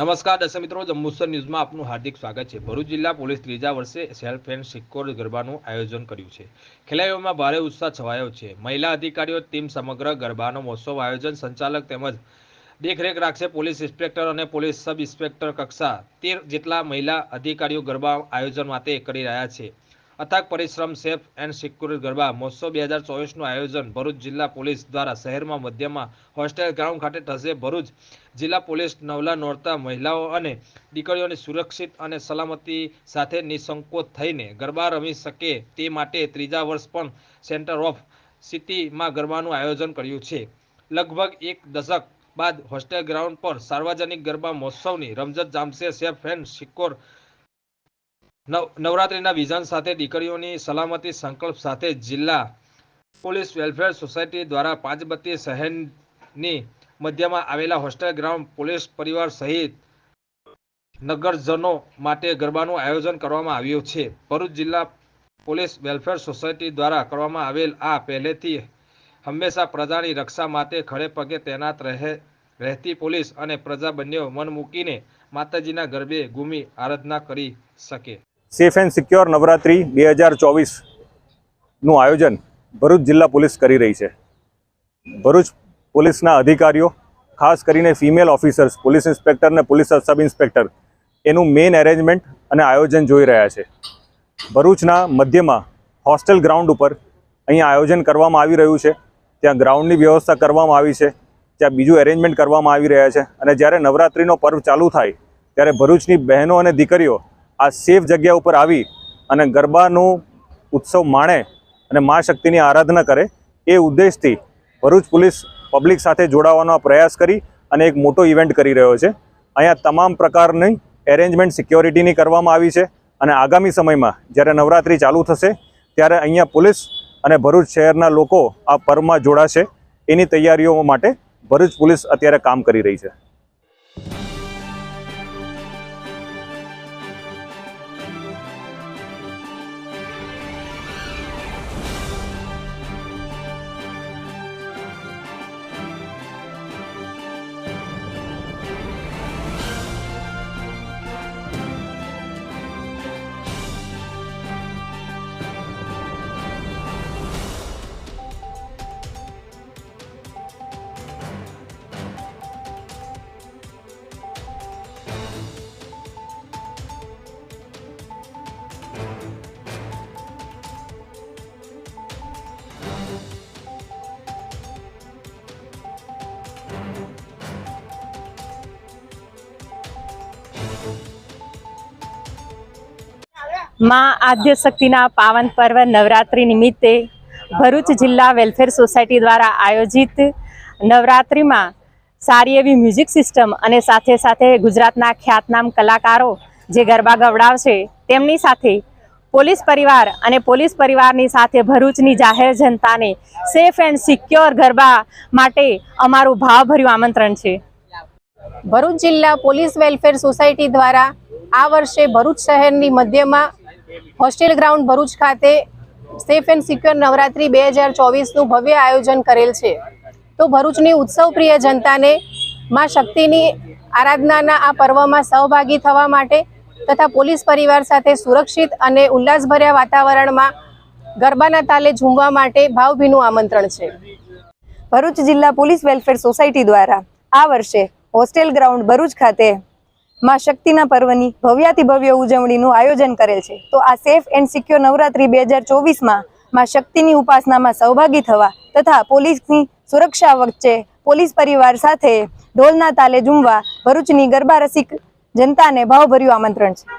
નમસ્કાર, દર્શક મિત્રો. જંબુસર ન્યૂઝમાં આપનું હાર્દિક સ્વાગત છે. ભરૂચ જિલ્લા પોલીસ ત્રીજા વર્ષે સેલ્ફ એન્ડ સિક્યોર ગરબાનું આયોજન કર્યું છે. ખેલાડીઓમાં ભારે ઉત્સાહ છવાયો છે. મહિલા અધિકારીઓ, ટીમ સમગ્ર ગરબાનો મહોત્સવ આયોજન સંચાલક તેમજ દેખરેખ રાખશે પોલીસ ઇન્સ્પેક્ટર અને પોલીસ સબ ઇન્સ્પેક્ટર કક્ષા. તેર જેટલા મહિલા અધિકારીઓ ગરબા આયોજન માટે કરી રહ્યા છે. અથાગ પરિશ્રમ, સેફ એન્ડ સિક્યોર ગરબા મહોત્સવ બે હજાર ચોવીસનું આયોજન ભરૂચ જિલ્લા પોલીસ દ્વારા શહેરમાં મધ્યમાં હોસ્ટેલ ગ્રાઉન્ડ ખાતે થશે. ભરૂચ જિલ્લા પોલીસ નવલા નોરતા મહિલાઓ અને દીકરીઓને સુરક્ષિત અને સલામતી સાથે નિસંકોચ થઈને ગરબા રમી શકે તે માટે ત્રીજા વર્ષ પણ સેન્ટર ઓફ સિટીમાં ગરબાનું આયોજન કર્યું છે. લગભગ એક દશક બાદ હોસ્ટેલ ગ્રાઉન્ડ પર સાર્વજનિક ગરબા મહોત્સવની રમઝટ જામશે. સેફ એન્ડ સિક્યોર નવરાત્રિના વિઝન સાથે દીકરીઓની સલામતી સંકલ્પ સાથે જિલ્લા પોલીસ વેલફેર સોસાયટી દ્વારા પાંચબત્તી શહેરની મધ્યમાં આવેલા હોસ્ટેલ ગ્રાઉન્ડ પોલીસ પરિવાર સહિત નગરજનો માટે ગરબાનું આયોજન કરવામાં આવ્યું છે. ભરૂચ જિલ્લા પોલીસ વેલફેર સોસાયટી દ્વારા કરવામાં આવેલ આ પહેલેથી હંમેશા પ્રજાની રક્ષા માટે ખડે પગે તૈનાત રહે, રહેતી પોલીસ અને પ્રજા બંને મન મૂકીને માતાજીના ગરબે ઘૂમી આરાધના કરી શકે. સેફ એન્ડ સિક્યોર નવરાત્રિ બે હજાર ચોવીસનું આયોજન ભરૂચ જિલ્લા પોલીસ કરી રહી છે. ભરૂચ પોલીસના અધિકારીઓ, ખાસ કરીને ફિમેલ ઓફિસર્સ પોલીસ ઇન્સ્પેક્ટર અને પોલીસ સબ ઇન્સ્પેક્ટર એનું મેઇન એરેન્જમેન્ટ અને આયોજન જોઈ રહ્યા છે. ભરૂચના મધ્યમાં હોસ્ટેલ ગ્રાઉન્ડ ઉપર અહીંયા આયોજન કરવામાં આવી રહ્યું છે. ત્યાં ગ્રાઉન્ડની વ્યવસ્થા કરવામાં આવી છે. ત્યાં બીજું એરેન્જમેન્ટ કરવામાં આવી રહ્યા છે. અને જ્યારે નવરાત્રિનો પર્વ ચાલુ થાય, ત્યારે ભરૂચની બહેનો અને દીકરીઓ આ સેફ જગ્યા ઉપર આવી અને ગરબાનું ઉત્સવ માણે અને મા શક્તિની આરાધના કરે એ ઉદ્દેશથી ભરૂચ પોલીસ પબ્લિક સાથે જોડાવાનો પ્રયાસ કરી અને એક મોટો ઇવેન્ટ કરી રહ્યો છે. અહીંયા તમામ પ્રકારની એરેન્જમેન્ટ સિક્યોરિટીની કરવામાં આવી છે અને આગામી સમયમાં જ્યારે નવરાત્રિ ચાલુ થશે ત્યારે અહીંયા પોલીસ અને ભરૂચ શહેરના લોકો આ પર્વમાં જોડાશે. એની તૈયારીઓ માટે ભરૂચ પોલીસ અત્યારે કામ કરી રહી છે. માં આદ્ય શક્તિના પાવન પર્વ નવરાત્રિ નિમિત્તે ભરૂચ જિલ્લા વેલફેર સોસાયટી દ્વારા આયોજિત નવરાત્રિમાં સારી એવી મ્યુઝિક સિસ્ટમ અને સાથે સાથે ગુજરાતના ખ્યાતનામ કલાકારો જે ગરબા ગવડાવશે, તેમની સાથે પોલીસ પરિવાર અને પોલીસ પરિવારની સાથે ભરૂચની જાહેર જનતાને સેફ એન્ડ સિક્યોર ગરબા માટે અમારું ભાવભર્યું આમંત્રણ છે. ભરૂચ જિલ્લા પોલીસ વેલફેર સોસાયટી દ્વારા આ વર્ષે ભરૂચ શહેરની મધ્યમાં હોસ્ટેલ ગ્રાઉન્ડ ભરૂચ ખાતે સેફ એન્ડ સિક્યોર નવરાત્રી બે હજાર ચોવીસનું ભવ્ય આયોજન કરેલ છે. તો ભરૂચની ઉત્સવપ્રિય જનતાને માં શક્તિની આરાધનાના આ પર્વમાં સહભાગી થવા માટે તથા પોલીસ પરિવાર સાથે સુરક્ષિત અને ઉલ્લાસભર્યા વાતાવરણમાં ગરબાના તાલે ઝૂમવા માટે ભાવભીનું આમંત્રણ છે. ભરૂચ જિલ્લા પોલીસ વેલફેર સોસાયટી દ્વારા આ વર્ષે હોસ્ટેલ ગ્રાઉન્ડ ભરૂચ ખાતે માં શક્તિના પર્વની ભવ્યાતિ ભવ્ય ઉજવણીનું આયોજન કરેલ છે. તો આ સેફ એન્ડ સિક્યોર નવરાત્રી બે હજાર ચોવીસમાં માં શક્તિની ઉપાસનામાં સહભાગી થવા તથા પોલીસની સુરક્ષા વચ્ચે પોલીસ પરિવાર સાથે ઢોલના તાલે ઝૂમવા ભરૂચની ગરબા રસિક જનતાને ભાવભર્યું આમંત્રણ છે.